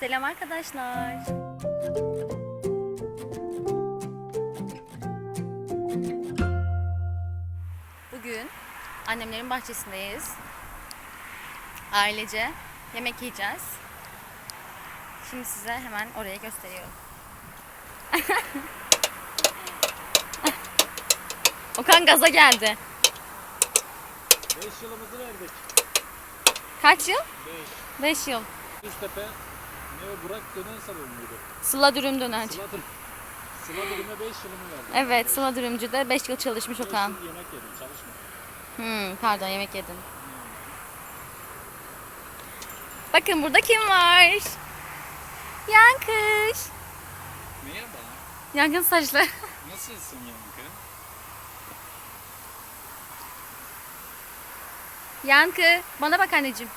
Selam arkadaşlar. Bugün annemlerin bahçesindeyiz. Ailece yemek yiyeceğiz. Şimdi size hemen orayı gösteriyorum. Okan gaza geldi. 5 yılımızı verdik. Kaç yıl? 5. 5 yıl. Üstepe Burak dönen salon muydu? Sıla Dürüm Dönerci. Sıla Dürüm. Sıla Dürüm'e 5 yılımı verdim. Evet Sıla Dürümcü'de 5 yıl çalışmış Beş Okan. yıl yemek yedim çalışma. Hmm, pardon yemek yedim. Bakın burada kim var? Yankış. Merhaba. Yankın saçlı. Nasılsın Yankı? Yankı bana bak anneciğim.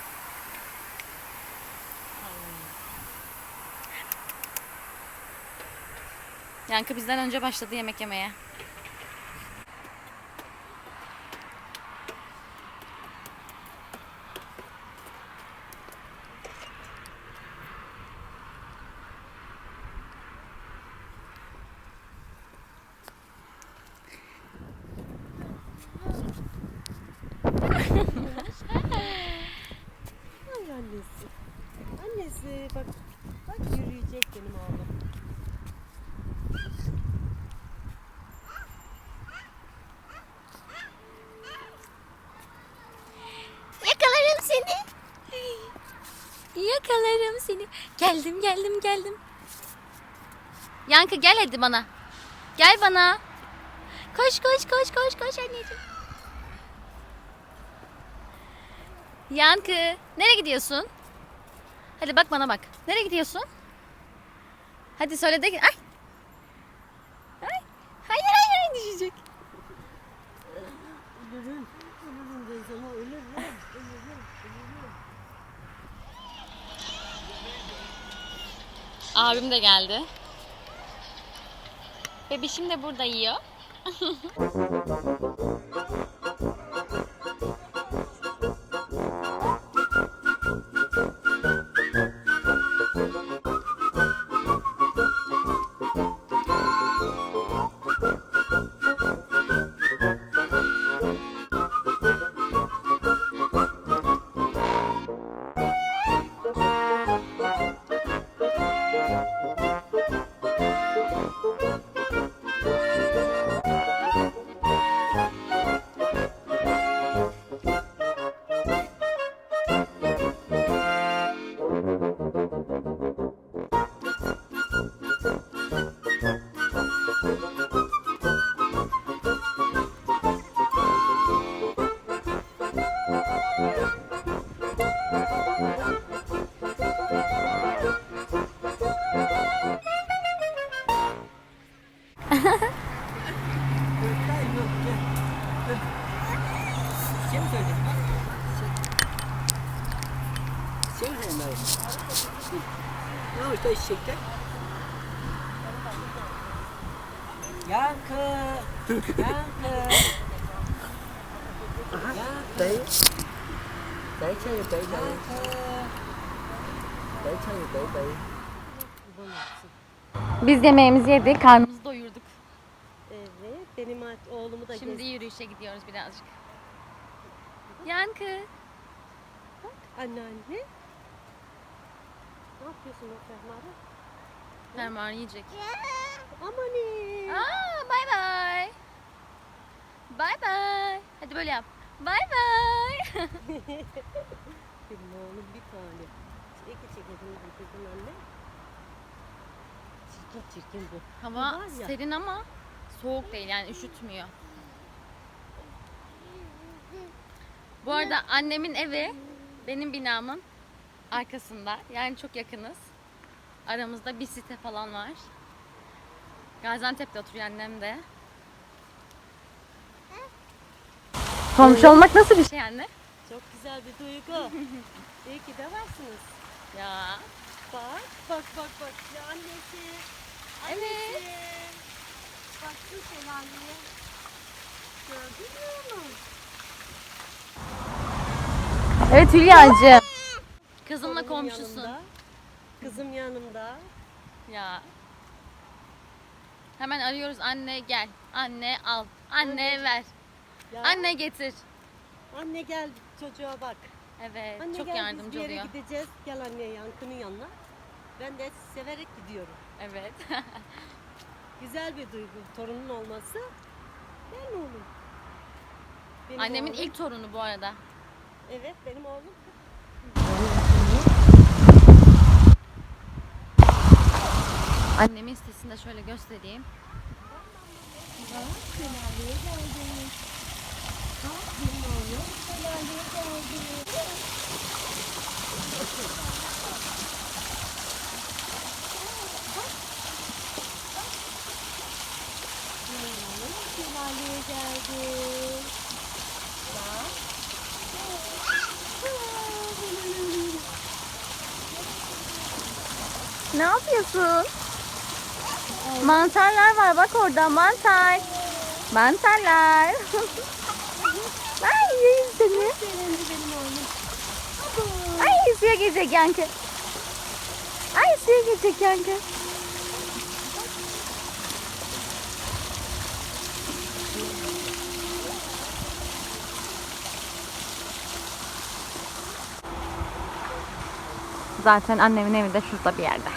Yankı bizden önce başladı yemek yemeye. Ay annesi. Annesi bak. Bak yürüyecek benim oğlum. Yakalarım seni. Yakalarım seni. Geldim geldim geldim. Yankı gel hadi bana. Gel bana. Koş koş koş koş koş anneciğim. Yankı nereye gidiyorsun? Hadi bak bana bak. Nereye gidiyorsun? Hadi söyle de. Ay. Ay. Hayır hayır düşecek. Ölürüm. Ölürüm ben sana. Ölürüm. Ölürüm. Abim de geldi. Bebişim de burada yiyor. Şey mi söyledin? Şey mi söyledin? Ne oldu eşekler? Yankı. Yankı. Dayı. Dayı çayı dayı dayı. Dayı çayı dayı dayı. Biz yemeğimizi yedik, karnımızı doyurduk. Evet, benim oğlumu da Şimdi yürüyüşe gidiyoruz birazcık. Yankı. Anneanne. Ne yapıyorsun o fermuarı? Fermuar yiyecek. Amanın. Aa, bay bay. Bay bay. Hadi böyle yap. Bay bay. Benim oğlum bir tane. Çilekli çekedim getirdim anne. Çirkin çirkin bu. Hava var ya. serin ama soğuk değil yani üşütmüyor. Bu arada annemin evi benim binamın arkasında. Yani çok yakınız. Aramızda bir site falan var. Gaziantep'te oturuyor annem de. Komşu olmak nasıl bir şey anne? Çok güzel bir duygu. İyi ki de varsınız. Ya. Bak, bak, bak, bak. Ya annesi. Evet. Annesi. Bak şu şelaleye. Gördün mü? Evet Hülya'cığım. Kızımla Oğlumun komşusun. yanında. kızım yanımda. Ya. Hemen arıyoruz anne gel. Anne al. Anne ver. Ya, Anne getir. Anne gel çocuğa bak. Evet Anne çok gel biz bir yardımcı yere oluyor. gideceğiz. Gel anne yankının yanına. Ben de severek gidiyorum. Evet. Güzel bir duygu. Torunun olması. Değil mi oğlum? Benim Annemin oğlum- ilk torunu bu arada. Evet benim oğlum. Annemin sitesini de şöyle göstereyim. Şelaleye Ne yapıyorsun? Mantarlar var bak orada mantar. Mantarlar. Ay yiyeyim seni. Ay suya girecek yankı. Ay suya girecek yankı. Zaten annemin evi de şurada bir yerde.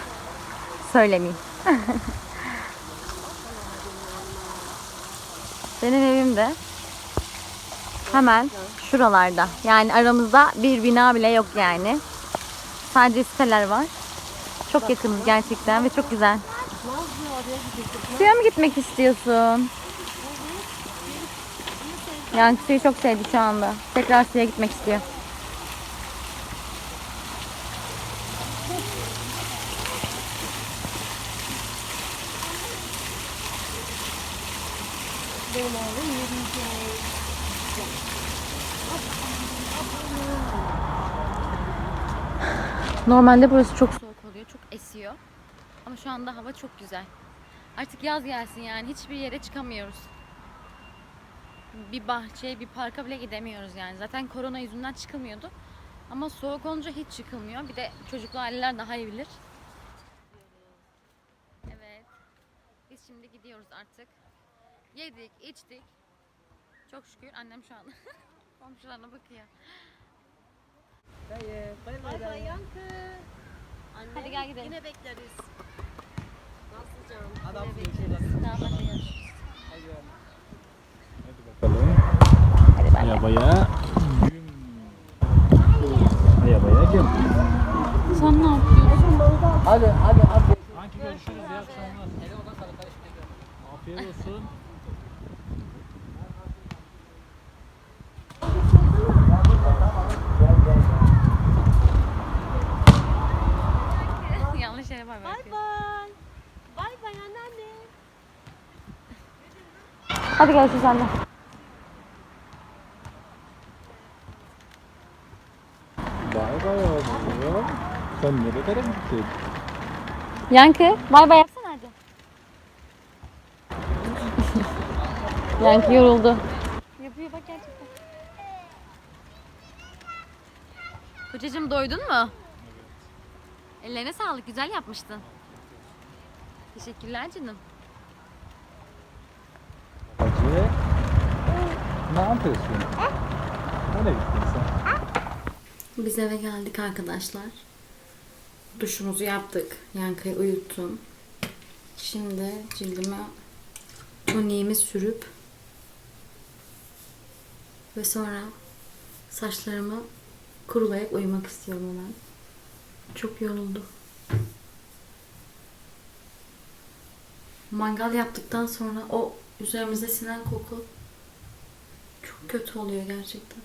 Söylemeyeyim. Benim evim de hemen şuralarda. Yani aramızda bir bina bile yok yani. Sadece siteler var. Çok yakınız gerçekten ve çok güzel. Suya mı gitmek istiyorsun? Yani suyu çok sevdi şu anda. Tekrar suya gitmek istiyor. Normalde burası çok soğuk oluyor, çok esiyor. Ama şu anda hava çok güzel. Artık yaz gelsin yani hiçbir yere çıkamıyoruz. Bir bahçeye, bir parka bile gidemiyoruz yani. Zaten korona yüzünden çıkılmıyordu. Ama soğuk olunca hiç çıkılmıyor. Bir de çocuklu aileler daha iyi bilir. Evet. Biz şimdi gidiyoruz artık. Yedik, içtik. Çok şükür annem şu an komşularına bakıyor. Dayı. Bay bay bay yankı. Anne, Hadi gel gidelim. Yine bekleriz. Nasılcan? Adam Yine diyor bekleriz. Tamam hadi görüşürüz. Hadi bakalım. Hadi bay bay. Arabaya. Arabaya güm. Sen ne yapıyorsun? Hadi hadi hadi. Kanki görüşürüz ya akşamlar. Afiyet olsun. Yere bay bay. Bay bay. Bay bay anneanne. Hadi görüşürüz anne. Bay bay oğlum. Sen nerelere gittin? Yankı bay bay yapsana hadi. Yankı yoruldu. Yapıyor bak gerçekten. Kocacığım doydun mu? Ellerine sağlık güzel yapmıştın. Teşekkürler canım. Hacı. Ne yapıyorsun? Nereye gittin sen? Biz eve geldik arkadaşlar. Duşumuzu yaptık. Yankayı uyuttum. Şimdi cildime toniğimi sürüp ve sonra saçlarımı kurulayıp uyumak istiyorum hemen. Çok yoruldu. Mangal yaptıktan sonra o üzerimize sinen koku çok kötü oluyor gerçekten.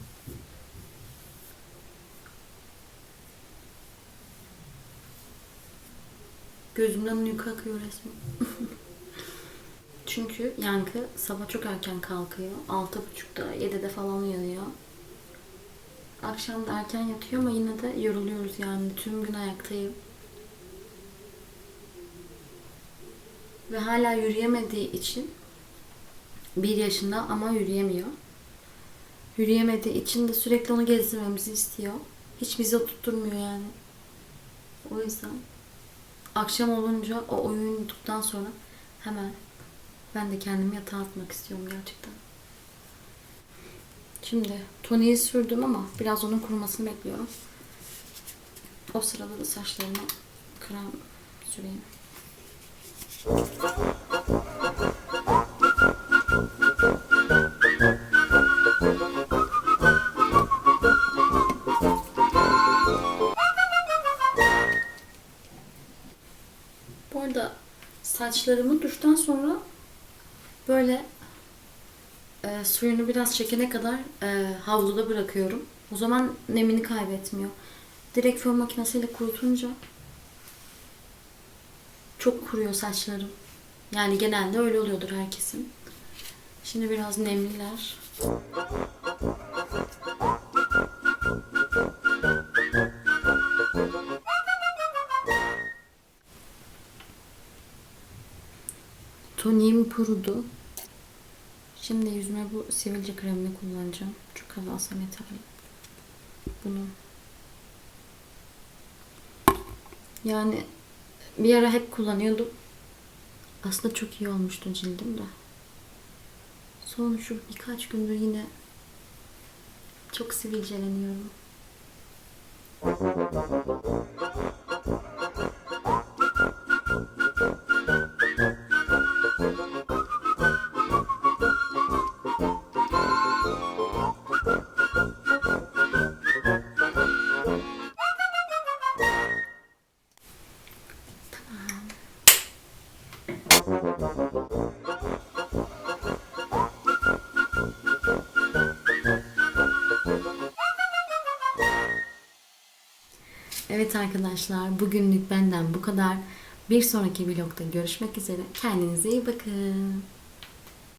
Gözümden uyku akıyor resmen. Çünkü Yankı sabah çok erken kalkıyor. Altı buçukta, yedide falan uyanıyor. Akşam da erken yatıyor ama yine de yoruluyoruz yani. Tüm gün ayaktayım. Ve hala yürüyemediği için bir yaşında ama yürüyemiyor. Yürüyemediği için de sürekli onu gezdirmemizi istiyor. Hiç bizi oturtturmuyor yani. O yüzden akşam olunca o uyuduktan sonra hemen ben de kendimi yatağa atmak istiyorum gerçekten. Şimdi toniği sürdüm ama biraz onun kurumasını bekliyorum. O sırada da saçlarıma krem süreyim. Bu arada saçlarımı duştan sonra böyle e, suyunu biraz çekene kadar e, havluda bırakıyorum. O zaman nemini kaybetmiyor. Direkt fön makinesiyle kurutunca çok kuruyor saçlarım. Yani genelde öyle oluyordur herkesin. Şimdi biraz nemliler. Toniğim kurudu. Şimdi yüzüme bu sivilce kremini kullanacağım. Çok az alsam yeterli. Bunu. Yani bir ara hep kullanıyordum. Aslında çok iyi olmuştu cildim de. Son şu birkaç gündür yine çok sivilceleniyorum. Evet arkadaşlar bugünlük benden bu kadar. Bir sonraki vlogda görüşmek üzere. Kendinize iyi bakın.